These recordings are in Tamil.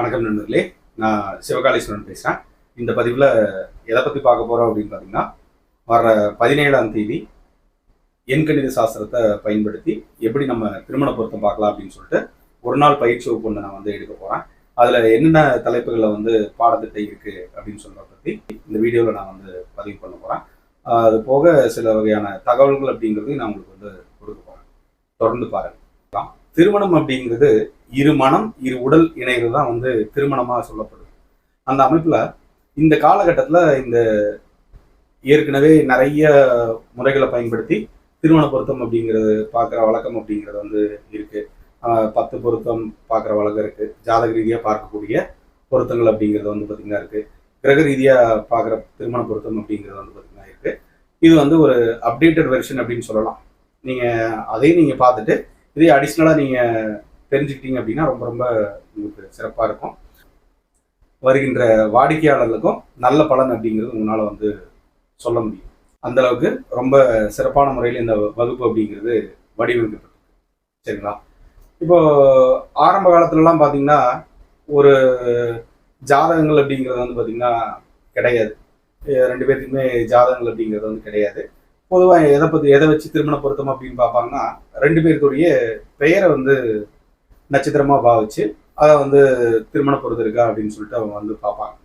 வணக்கம் நண்பர்களே. நான் சிவகாளீஸ்வரன் பேசுகிறேன் இந்த பதிவில் எதை பற்றி பார்க்க போகிறோம் அப்படின்னு பார்த்தீங்கன்னா வர பதினேழாம் தேதி எண்கணித சாஸ்திரத்தை பயன்படுத்தி எப்படி நம்ம திருமண பொருத்தம் பார்க்கலாம் அப்படின்னு சொல்லிட்டு ஒரு நாள் பயிற்சி வகுப்பு ஒன்று நான் வந்து எடுக்க போகிறேன் அதில் என்னென்ன தலைப்புகளில் வந்து பாடத்திட்டம் இருக்குது அப்படின்னு சொல்கிறத பற்றி இந்த வீடியோவில் நான் வந்து பதிவு பண்ண போகிறேன் அது போக சில வகையான தகவல்கள் அப்படிங்கிறதையும் நான் உங்களுக்கு வந்து கொடுக்க போகிறேன் தொடர்ந்து பாருங்கள் திருமணம் அப்படிங்கிறது இரு மனம் இரு உடல் இணைகிறது தான் வந்து திருமணமாக சொல்லப்படுது. அந்த அமைப்பில் இந்த காலகட்டத்தில் இந்த ஏற்கனவே நிறைய முறைகளை பயன்படுத்தி திருமண பொருத்தம் அப்படிங்கிறது பார்க்குற வழக்கம் அப்படிங்கிறது வந்து இருக்குது பத்து பொருத்தம் பார்க்குற வழக்கம் இருக்குது ஜாதக ரீதியாக பார்க்கக்கூடிய பொருத்தங்கள் அப்படிங்கிறது வந்து பார்த்திங்கன்னா இருக்குது கிரக ரீதியாக பார்க்குற திருமண பொருத்தம் அப்படிங்கிறது வந்து பார்த்திங்கன்னா இருக்குது இது வந்து ஒரு அப்டேட்டட் வெர்ஷன் அப்படின்னு சொல்லலாம். நீங்கள் அதையும் நீங்கள் பார்த்துட்டு இதே அடிஷ்னலாக நீங்கள் தெரிஞ்சுக்கிட்டீங்க அப்படின்னா ரொம்ப ரொம்ப உங்களுக்கு சிறப்பாக இருக்கும். வருகின்ற வாடிக்கையாளர்களுக்கும் நல்ல பலன் அப்படிங்கிறது உங்களால் வந்து சொல்ல முடியும். அந்த அளவுக்கு ரொம்ப சிறப்பான முறையில் இந்த வகுப்பு அப்படிங்கிறது வடிவமைக்கப்பட்டிருக்கு. சரிங்களா? இப்போ ஆரம்ப காலத்துலலாம் பார்த்தீங்கன்னா ஒரு ஜாதகங்கள் அப்படிங்கிறது வந்து பார்த்திங்கன்னா கிடையாது. ரெண்டு பேர்த்துக்குமே ஜாதகங்கள் அப்படிங்கிறது வந்து கிடையாது. பொதுவாக எதை பற்றி எதை வச்சு திருமண பொருத்தம் அப்படின்னு பார்ப்பாங்கன்னா ரெண்டு பேர்த்துடைய பெயரை வந்து நட்சத்திரமா பாவிச்சு அதை வந்து திருமண பொருத்தம் இருக்கா அப்படின்னு சொல்லிட்டு அவங்க வந்து பார்ப்பாங்க.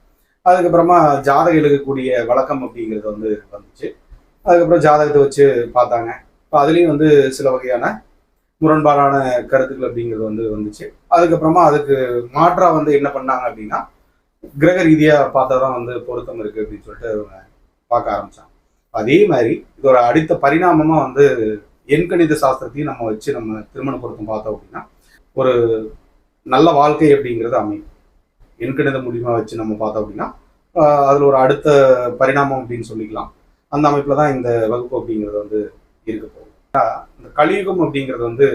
அதுக்கப்புறமா ஜாதகம் எழுதக்கூடிய வழக்கம் அப்படிங்கிறது வந்து வந்துச்சு. அதுக்கப்புறம் ஜாதகத்தை வச்சு பார்த்தாங்க. இப்போ அதுலேயும் வந்து சில வகையான முரண்பாடான கருத்துக்கள் அப்படிங்கிறது வந்து வந்துச்சு. அதுக்கப்புறமா அதுக்கு மாற்றாக வந்து என்ன பண்ணாங்க அப்படின்னா கிரக ரீதியாக பார்த்தா தான் வந்து பொருத்தம் இருக்குது அப்படின்னு சொல்லிட்டு அவங்க பார்க்க ஆரம்பித்தாங்க அதே மாதிரி இது ஒரு அடுத்த பரிணாமமாக வந்து எண்கணித சாஸ்திரத்தையும் நம்ம வச்சு நம்ம திருமண பொருத்தம் பார்த்தோம் அப்படின்னா ஒரு நல்ல வாழ்க்கை அப்படிங்கிறது அமையும். எண்கணித மூலியமாக வச்சு நம்ம பார்த்தோம் அப்படின்னா அதில் ஒரு அடுத்த பரிணாமம் அப்படின்னு சொல்லிக்கலாம். அந்த அமைப்பில் தான் இந்த வகுப்பு அப்படிங்கிறது வந்து இருக்க போகும் இந்த கலியுகம் அப்படிங்கிறது வந்து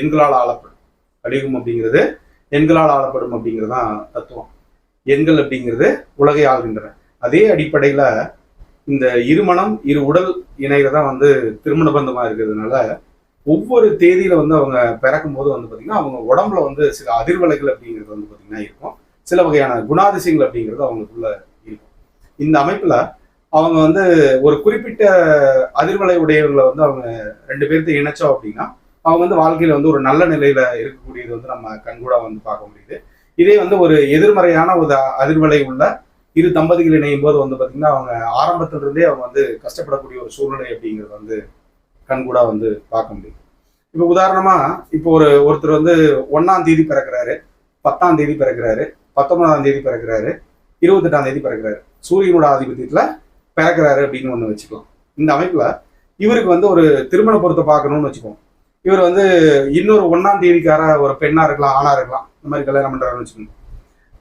எண்களால் ஆளப்படும். கலியுகம் அப்படிங்கிறது எண்களால் ஆளப்படும் அப்படிங்கிறது தான் தத்துவம். எண்கள் அப்படிங்கிறது உலகை ஆள்கின்றன. அதே அடிப்படையில் இந்த இருமணம் இரு உடல் இணைகள் தான் வந்து திருமண பந்தமாக இருக்கிறதுனால ஒவ்வொரு தேதியில வந்து அவங்க பிறக்கும் போது வந்து பாத்தீங்கன்னா அவங்க உடம்புல வந்து சில அதிர்வலைகள் அப்படிங்கிறது வந்து பாத்தீங்கன்னா இருக்கும். சில வகையான குணாதிசயங்கள் அப்படிங்கிறது அவங்களுக்குள்ள இருக்கும். இந்த அமைப்புல அவங்க வந்து ஒரு குறிப்பிட்ட அதிர்வலை உடையவர்களை வந்து அவங்க ரெண்டு பேர்த்தையும் இணைச்சோம் அப்படின்னா அவங்க வந்து வாழ்க்கையில வந்து ஒரு நல்ல நிலையில இருக்கக்கூடியது வந்து நம்ம கண்கூடா வந்து பார்க்க முடியுது. இதே வந்து ஒரு எதிர்மறையான ஒரு அதிர்வலை உள்ள இரு தம்பதிகள் இணையும் போது வந்து பாத்தீங்கன்னா அவங்க ஆரம்பத்திலிருந்தே அவங்க வந்து கஷ்டப்படக்கூடிய ஒரு சூழ்நிலை அப்படிங்கிறது வந்து கண்கூடாக வந்து பார்க்க முடியும். இப்போ உதாரணமா இப்போ ஒரு ஒருத்தர் வந்து ஒன்னாம் தேதி பிறக்கிறாரு பத்தாம் தேதி பிறக்கிறாரு பத்தொன்பதாம் தேதி பிறக்கிறாரு இருபத்தெட்டாம் தேதி பிறக்கிறாரு. சூரியனோட ஆதிபத்தியத்துல பிறக்கிறாரு அப்படின்னு ஒன்று வச்சுக்கலாம். இந்த அமைப்புல இவருக்கு வந்து ஒரு திருமண பொருத்த பார்க்கணும்னு வச்சுக்கோம் இவர் வந்து இன்னொரு ஒன்னாம் தேதிக்கார ஒரு பெண்ணா இருக்கலாம் ஆணா இருக்கலாம். இந்த மாதிரி கல்யாணம் பண்றாருன்னு வச்சுக்கோங்க.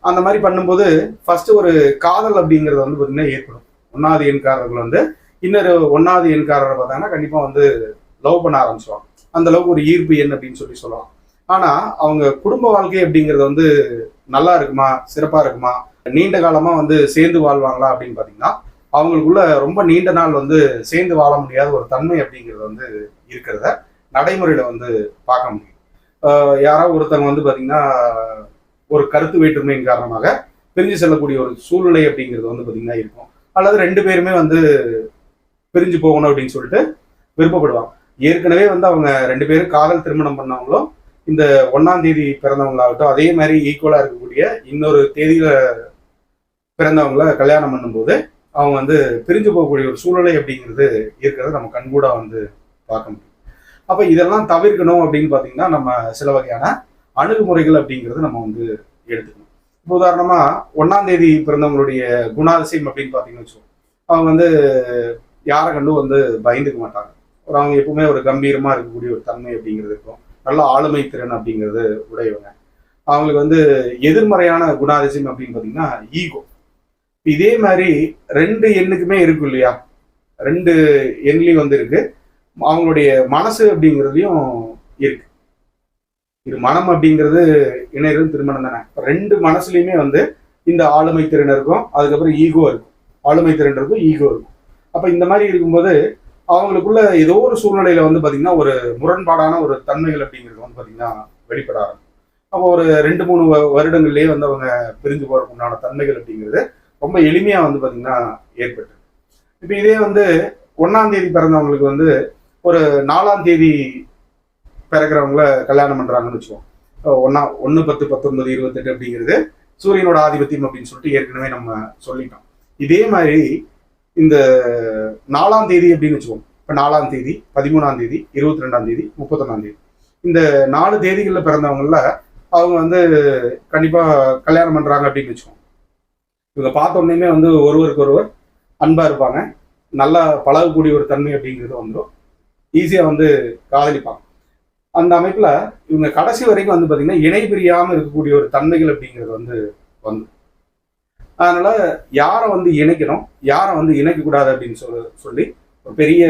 அந்த மாதிரி பண்ணும்போது ஃபர்ஸ்ட் ஒரு காதல் அப்படிங்கிறது வந்து பார்த்தீங்கன்னா ஏற்படும். ஒன்னாவது எண்காரர்கள் வந்து இன்னொரு ஒன்னாவது எண்காரரை பார்த்தாங்கன்னா கண்டிப்பா வந்து லவ் பண்ண ஆரம்பிச்சுவாங்க அந்த அளவுக்கு ஒரு ஈர்ப்பு எண் அப்படின்னு சொல்லி சொல்லலாம். ஆனா அவங்க குடும்ப வாழ்க்கை அப்படிங்கிறது வந்து நல்லா இருக்குமா சிறப்பா இருக்குமா நீண்ட காலமா வந்து சேர்ந்து வாழ்வாங்களா அப்படின்னு பாத்தீங்கன்னா அவங்களுக்குள்ள ரொம்ப நீண்ட நாள் வந்து சேர்ந்து வாழ முடியாத ஒரு தன்மை அப்படிங்கிறது வந்து இருக்கிறத நடைமுறையில வந்து பார்க்க முடியும். யாராவது ஒருத்தவங்க வந்து பாத்தீங்கன்னா ஒரு கருத்து வேற்றுமையின் காரணமாக பிரிஞ்சு செல்லக்கூடிய ஒரு சூழ்நிலை அப்படிங்கிறது வந்து பாத்தீங்கன்னா இருக்கும். அல்லது ரெண்டு பேருமே வந்து பிரிஞ்சு போகணும் அப்படின்னு சொல்லிட்டு விருப்பப்படுவாங்க. ஏற்கனவே வந்து அவங்க ரெண்டு பேரும் காதல் திருமணம் பண்ணவங்களும் இந்த ஒன்னாம் தேதி பிறந்தவங்களாகட்டும் அதே மாதிரி ஈக்குவலா இருக்கக்கூடிய இன்னொரு தேதியில பிறந்தவங்கள கல்யாணம் பண்ணும்போது அவங்க வந்து பிரிஞ்சு போகக்கூடிய ஒரு சூழ்நிலை அப்படிங்கிறது இருக்கிறத நம்ம கண்கூட வந்து பார்க்க முடியும். அப்ப இதெல்லாம் தவிர்க்கணும் அப்படின்னு பாத்தீங்கன்னா நம்ம சில வகையான அணுகுமுறைகள் அப்படிங்கிறது நம்ம வந்து எடுத்துக்கணும். இப்போ உதாரணமா ஒன்னாம் தேதி பிறந்தவங்களுடைய குணாதிசயம் அப்படின்னு பாத்தீங்கன்னு வச்சுக்கோங்க. அவங்க வந்து யாரை கண்டும் வந்து பயந்துக்க மாட்டாங்க. ஒரு அவங்க எப்பவுமே ஒரு கம்பீரமாக இருக்கக்கூடிய ஒரு தன்மை அப்படிங்கிறது இருக்கும். நல்ல ஆளுமை திறன் அப்படிங்கிறது உடையவங்க. அவங்களுக்கு வந்து எதிர்மறையான குணாதிசயம் அப்படின்னு பார்த்தீங்கன்னா ஈகோ. இதே மாதிரி ரெண்டு எண்ணுக்குமே இருக்கும் இல்லையா? ரெண்டு எண்ணிலையும் வந்து இருக்கு. அவங்களுடைய மனசு அப்படிங்கிறதையும் இருக்கு. இது மனம் அப்படிங்கிறது இணையரும் திருமணம் தானே. ரெண்டு மனசுலையுமே வந்து இந்த ஆளுமை திறன் இருக்கும் அதுக்கப்புறம் ஈகோ இருக்கும். ஆளுமை திறன் இருக்கும் ஈகோ இருக்கும். அப்போ இந்த மாதிரி இருக்கும்போது அவங்களுக்குள்ள ஏதோ ஒரு சூழ்நிலையில வந்து பார்த்தீங்கன்னா ஒரு முரண்பாடான ஒரு தன்மைகள் அப்படிங்கிறது வந்து பார்த்தீங்கன்னா வெளிப்பட ஆரம்பிக்கும். அப்போ ஒரு ரெண்டு மூணு வ- வந்து அவங்க பிரிஞ்சு போகிறதுக்கு உண்டான தன்மைகள் அப்படிங்கிறது ரொம்ப எளிமையாக வந்து பார்த்தீங்கன்னா ஏற்பட்டு இப்போ இதே வந்து ஒன்றாம் தேதி பிறந்தவங்களுக்கு வந்து ஒரு நாலாம் தேதி பிறக்கிறவங்கள கல்யாணம் பண்ணுறாங்கன்னு வச்சுக்கோம் ஒன்னா ஒன்று பத்து பத்தொன்பது இருபத்தெட்டு அப்படிங்கிறது சூரியனோட ஆதிபத்தியம் அப்படின்னு சொல்லிட்டு ஏற்கனவே நம்ம சொல்லிட்டோம். இதே மாதிரி இந்த நாலாம் தேதி அப்படின்னு வச்சுக்கோம் இப்போ நாலாம் தேதி பதிமூணாம் தேதி இருபத்தி ரெண்டாம் தேதி முப்பத்தொன்னாம் தேதி. இந்த நாலு தேதிகளில் பிறந்தவங்கள அவங்க வந்து கண்டிப்பாக கல்யாணம் பண்ணுறாங்க அப்படின்னு வச்சுக்கோங்க. இவங்க பார்த்த வந்து ஒருவருக்கு ஒருவர் அன்பாக இருப்பாங்க. நல்லா பழகக்கூடிய ஒரு தன்மை அப்படிங்கிறது வந்துடும் ஈஸியாக வந்து காதலிப்பாங்க. அந்த அமைப்பில் இவங்க கடைசி வரைக்கும் வந்து பார்த்திங்கன்னா இணை பிரியாமல் இருக்கக்கூடிய ஒரு தன்மைகள் அப்படிங்கிறது வந்து வந்து அதனால யாரை வந்து இணைக்கணும் யாரை வந்து இணைக்கக்கூடாது அப்படின்னு சொல்ல சொல்லி ஒரு பெரிய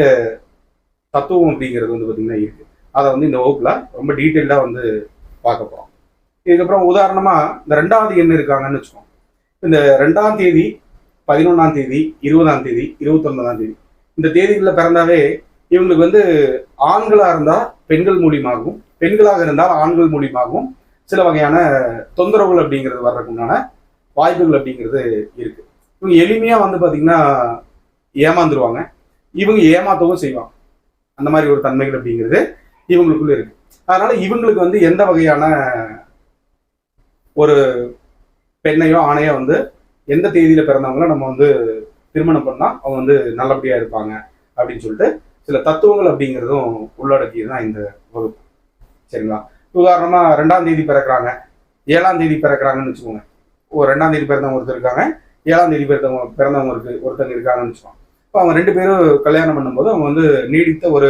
தத்துவம் அப்படிங்கிறது வந்து பார்த்திங்கன்னா இருக்குது அதை வந்து இந்த வகுப்பில் ரொம்ப டீட்டெயிலாக வந்து பார்க்க போகிறோம் இதுக்கப்புறம் உதாரணமாக இந்த ரெண்டாவது எண் இருக்காங்கன்னு வச்சுக்கோங்க. இந்த ரெண்டாம் தேதி பதினொன்றாம் தேதி இருபதாம் தேதி இருபத்தொன்பதாம் தேதி இந்த தேதிகளில் பிறந்தாவே இவங்களுக்கு வந்து ஆண்களாக இருந்தால் பெண்கள் மூலியமாகவும் பெண்களாக இருந்தால் ஆண்கள் மூலியமாகவும் சில வகையான தொந்தரவுகள் அப்படிங்கிறது வர்றதுக்குண்டான வாய்ப்புகள் அப்படிங்கிறது இருக்கு. இவங்க எளிமையா வந்து பாத்தீங்கன்னா ஏமாந்துருவாங்க. இவங்க ஏமாத்தவும் செய்வாங்க. அந்த மாதிரி ஒரு தன்மைகள் அப்படிங்கிறது இவங்களுக்குள்ள இருக்கு. அதனால இவங்களுக்கு வந்து எந்த வகையான ஒரு பெண்ணையோ ஆணையோ வந்து எந்த தேதியில பிறந்தவங்கள நம்ம வந்து திருமணம் பண்ணா அவங்க வந்து நல்லபடியா இருப்பாங்க அப்படின்னு சொல்லிட்டு சில தத்துவங்கள் அப்படிங்கிறதும் உள்ளடக்கியது தான் இந்த வகுப்பு. சரிங்களா? உதாரணமா ரெண்டாம் தேதி பிறக்கிறாங்க. ஏழாம் தேதி பிறக்கிறாங்கன்னு வச்சுக்கோங்க. ஒரு ரெண்டாம் தேதி பிறந்தவங்க ஒருத்தர் இருக்காங்க ஏழாம் தேதி பிறந்தவங்க பிறந்தவங்க இருக்கு ஒருத்தங்க இருக்காங்கன்னு வச்சுக்கோங்க. இப்போ அவங்க ரெண்டு பேரும் கல்யாணம் பண்ணும்போது அவங்க வந்து நீடித்த ஒரு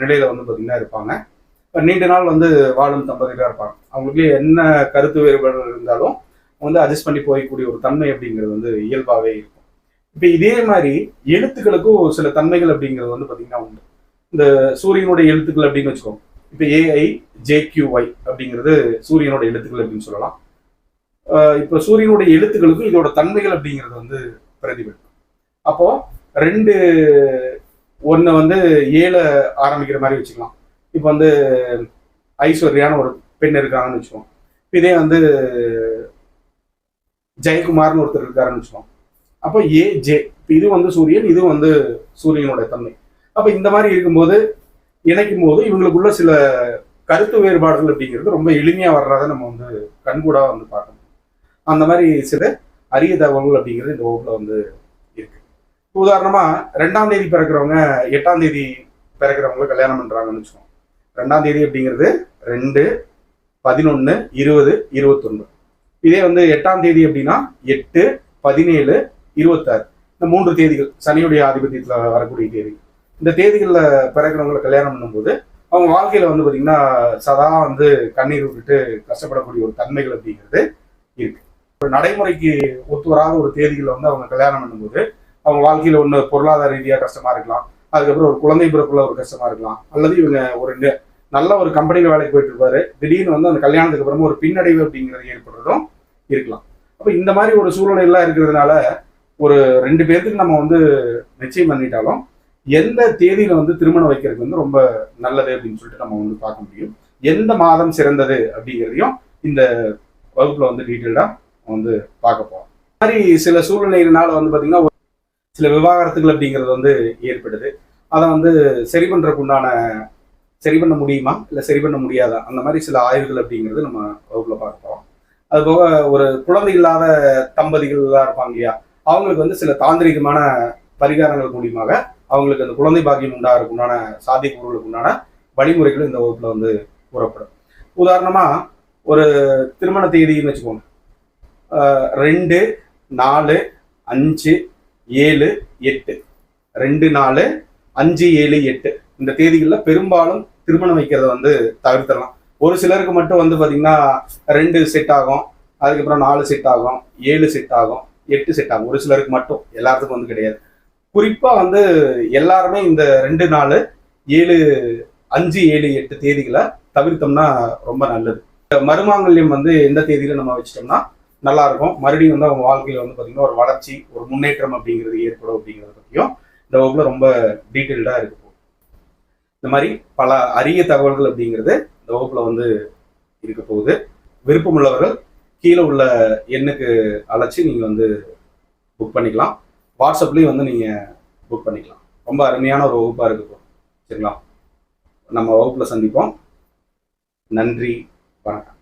நிலையில வந்து பார்த்தீங்கன்னா இருப்பாங்க. இப்போ நீண்ட நாள் வந்து வாழும் தம்பதிகளாக இருப்பாங்க. அவங்களுக்கு என்ன கருத்து வேறுபாடு இருந்தாலும் வந்து அட்ஜஸ்ட் பண்ணி போகக்கூடிய ஒரு தன்மை அப்படிங்கிறது வந்து இயல்பாகவே இருக்கும். இப்போ இதே மாதிரி எழுத்துக்களுக்கும் சில தன்மைகள் அப்படிங்கிறது வந்து பார்த்தீங்கன்னா உண்டு. இந்த சூரியனுடைய எழுத்துக்கள் அப்படின்னு வச்சுக்கோங்க. இப்போ ஏஐ ஜேக்யூஒய் அப்படிங்கிறது சூரியனோட எழுத்துக்கள் அப்படின்னு சொல்லலாம். இப்போ சூரியனுடைய எழுத்துக்களுக்கும் இதோட தன்மைகள் அப்படிங்கிறது வந்து பிரதிபலிக்கும். அப்போ ரெண்டு ஒன்று வந்து ஏழை ஆரம்பிக்கிற மாதிரி வச்சுக்கலாம். இப்போ வந்து ஐஸ்வர்யான ஒரு பெண் இருக்காங்கன்னு வச்சுக்கோம் இதே வந்து ஜெயக்குமார்னு ஒருத்தர் இருக்காருன்னு வச்சுக்கோம் அப்போ ஏ ஜே. இப்போ இது வந்து சூரியன் இது வந்து சூரியனுடைய தன்மை. அப்போ இந்த மாதிரி இருக்கும்போது இணைக்கும் போது இவங்களுக்குள்ள சில கருத்து வேறுபாடுகள் அப்படிங்கிறது ரொம்ப எளிமையாக வர்றதை நம்ம வந்து கண்கூடாக வந்து பார்க்கணும். அந்த மாதிரி சில அரிய தகவல்கள் அப்படிங்கிறது இந்த வகுப்புல வந்து இருக்கு. உதாரணமா ரெண்டாம் தேதி பிறக்கிறவங்க எட்டாம் தேதி பிறக்கிறவங்களை கல்யாணம் பண்றாங்கன்னு வச்சுக்கோங்க. ரெண்டாம் தேதி அப்படிங்கிறது ரெண்டு பதினொன்று இருபது இருபத்தொன்று இதே வந்து எட்டாம் தேதி அப்படின்னா எட்டு பதினேழு இருபத்தாறு. இந்த மூன்று தேதிகள் சனியுடைய ஆதிபத்தியத்தில் வரக்கூடிய தேதி. இந்த தேதிகளில் பிறக்கிறவங்களை கல்யாணம் பண்ணும்போது அவங்க வாழ்க்கையில் வந்து பார்த்திங்கன்னா சதா வந்து கண்ணீர் விட்டுட்டு கஷ்டப்படக்கூடிய ஒரு தன்மைகள் அப்படிங்கிறது இருக்குது ஒரு நடைமுறைக்கு ஒத்து வராத ஒரு தேதியில் வந்து அவங்க கல்யாணம் பண்ணும்போது அவங்க வாழ்க்கையில் ஒன்று பொருளாதார ரீதியாக கஷ்டமாக இருக்கலாம். அதுக்கப்புறம் ஒரு குழந்தை பிறப்புல ஒரு கஷ்டமாக இருக்கலாம். அல்லது இவங்க ஒரு நல்ல ஒரு கம்பெனியில் வேலைக்கு போயிட்டு இருப்பாரு. திடீர்னு வந்து அந்த கல்யாணத்துக்கு அப்புறமா ஒரு பின்னடைவு அப்படிங்கிறது ஏற்படுறதும் இருக்கலாம். அப்போ இந்த மாதிரி ஒரு சூழ்நிலை எல்லாம் இருக்கிறதுனால ஒரு ரெண்டு பேர்த்துக்கு நம்ம வந்து நிச்சயம் பண்ணிட்டாலும் எந்த தேதியில வந்து திருமணம் வைக்கிறது வந்து ரொம்ப நல்லது அப்படின்னு சொல்லிட்டு நம்ம வந்து பார்க்க முடியும். எந்த மாதம் சிறந்தது அப்படிங்கிறதையும் இந்த வகுப்புல வந்து டீட்டெயிலாக வந்து பார்க்க போகிறோம் மாதிரி சில சூழ்நிலைகளால வந்து பார்த்தீங்கன்னா சில விவாகரத்துகள் அப்படிங்கிறது வந்து ஏற்படுது. அதை வந்து சரி பண்ணுறக்குண்டான உண்டான சரி பண்ண முடியுமா? இல்லை சரி பண்ண முடியாதா? அந்த மாதிரி சில ஆய்வுகள் அப்படிங்கிறது நம்ம வகுப்பில் பார்க்க அதுபோக அது போக ஒரு குழந்தை இல்லாத தம்பதிகள்லாம் இருப்பாங்க இல்லையா? அவங்களுக்கு வந்து சில தாந்திரிகமான பரிகாரங்கள் மூலியமாக அவங்களுக்கு அந்த குழந்தை பாக்கியம் உண்டாகிறதுக்குண்டான சாத்தியக்கூறுகளுக்கு உண்டான வழிமுறைகள் இந்த வகுப்பில் வந்து கூறப்படும். உதாரணமாக ஒரு திருமண தேதின்னு வச்சுக்கோங்க. ரெண்டு நாலு அஞ்சு ஏழு எட்டு. ரெண்டு நாலு அஞ்சு ஏழு எட்டு. இந்த தேதிகளில் பெரும்பாலும் திருமணம் வைக்கிறத வந்து தவிர்த்திடலாம். ஒரு சிலருக்கு மட்டும் வந்து பார்த்திங்கன்னா ரெண்டு செட் ஆகும் அதுக்கப்புறம் நாலு செட் ஆகும் ஏழு செட் ஆகும் எட்டு செட் ஆகும். ஒரு சிலருக்கு மட்டும் எல்லாத்துக்கும் வந்து கிடையாது. குறிப்பாக வந்து எல்லாருமே இந்த ரெண்டு நாலு ஏழு அஞ்சு ஏழு எட்டு தேதிகளை தவிர்த்தோம்னா ரொம்ப நல்லது. மருமாங்கல்யம் வந்து எந்த தேதியில நம்ம வச்சிட்டோம்னா நல்லா இருக்கும் மறுபடியும் வந்து அவங்க வாழ்க்கையில வந்து பாத்தீங்கன்னா ஒரு வளர்ச்சி ஒரு முன்னேற்றம் அப்படிங்கிறது ஏற்படும் அப்படிங்கிறத பத்தியும் இந்த வகுப்புல ரொம்ப டீட்டெயில்டா இருக்கு. இந்த மாதிரி பல அரிய தகவல்கள் அப்படிங்கிறது இந்த வகுப்புல வந்து இருக்க போகுது. விருப்பமுள்ளவர்கள் கீழே உள்ள எண்ணுக்கு அழைச்சி நீங்கள் வந்து புக் பண்ணிக்கலாம். வாட்ஸ்அப்லேயும் வந்து நீங்கள் புக் பண்ணிக்கலாம். ரொம்ப அருமையான ஒரு வகுப்பாக இருக்கு போகும் சரிங்களா? நம்ம வகுப்பில் சந்திப்போம். நன்றி. வணக்கம்.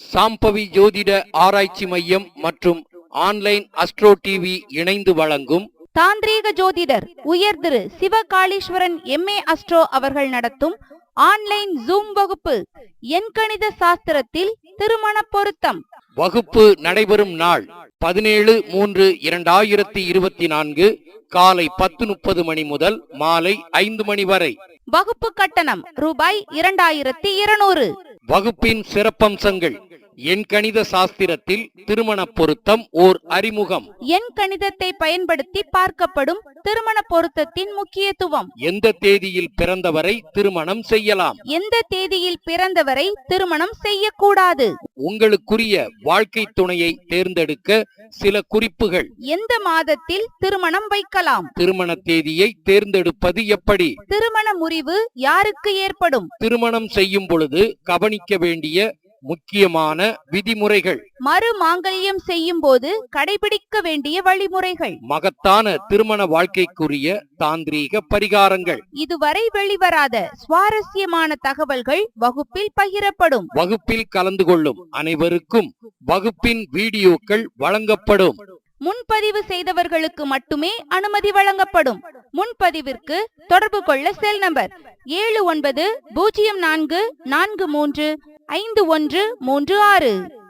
சாம்பவி ஜோதிட ஆராய்ச்சி மையம் மற்றும் ஆன்லைன் அஸ்ட்ரோ டிவி இணைந்து வழங்கும் தாந்திரீக ஜோதிடர் உயர் திரு சிவகாளீஸ்வரன் எம்ஏ அஸ்ட்ரோ அவர்கள் நடத்தும் ஆன்லைன் ஜூம் வகுப்பு எண்கணித சாஸ்திரத்தில் திருமண பொருத்தம். வகுப்பு நடைபெறும் நாள் பதினேழு மூன்று இரண்டாயிரத்தி இருபத்தி நான்கு காலை பத்து முப்பது மணி முதல் மாலை ஐந்து மணி வரை. வகுப்பு கட்டணம் ரூபாய் இரண்டாயிரத்தி இருநூறு. வகுப்பின் சிறப்பம்சங்கள். எண்கணித சாஸ்திரத்தில் திருமண பொருத்தம் ஓர் அறிமுகம். எண் கணிதத்தை பயன்படுத்தி பார்க்கப்படும் திருமண பொருத்தத்தின் முக்கியத்துவம். எந்த தேதியில் பிறந்தவரை திருமணம் செய்யலாம்? எந்த தேதியில் பிறந்தவரை திருமணம் செய்யக்கூடாது? உங்களுக்குரிய வாழ்க்கை துணையை தேர்ந்தெடுக்க சில குறிப்புகள். எந்த மாதத்தில் திருமணம் வைக்கலாம்? திருமண தேதியை தேர்ந்தெடுப்பது எப்படி? திருமண முறிவு யாருக்கு ஏற்படும்? திருமணம் செய்யும் பொழுது கவனிக்க வேண்டிய முக்கியமான விதிமுறைகள். மறு மாங்கல்யம் செய்யும் போது கடைபிடிக்க வேண்டிய வழிமுறைகள். மகத்தான திருமண வாழ்க்கைக்குரிய தாந்திரீக பரிகாரங்கள். இதுவரை வெளிவராத சுவாரஸ்யமான தகவல்கள் வகுப்பில் பகிரப்படும். வகுப்பில் கலந்து கொள்ளும் அனைவருக்கும் வகுப்பின் வீடியோக்கள் வழங்கப்படும். முன்பதிவு செய்தவர்களுக்கு மட்டுமே அனுமதி வழங்கப்படும். முன்பதிவிற்கு தொடர்பு கொள்ள செல் நம்பர் ஏழு ஒன்பது பூஜ்ஜியம் நான்கு நான்கு மூன்று ஐந்து ஒன்று மூன்று ஆறு.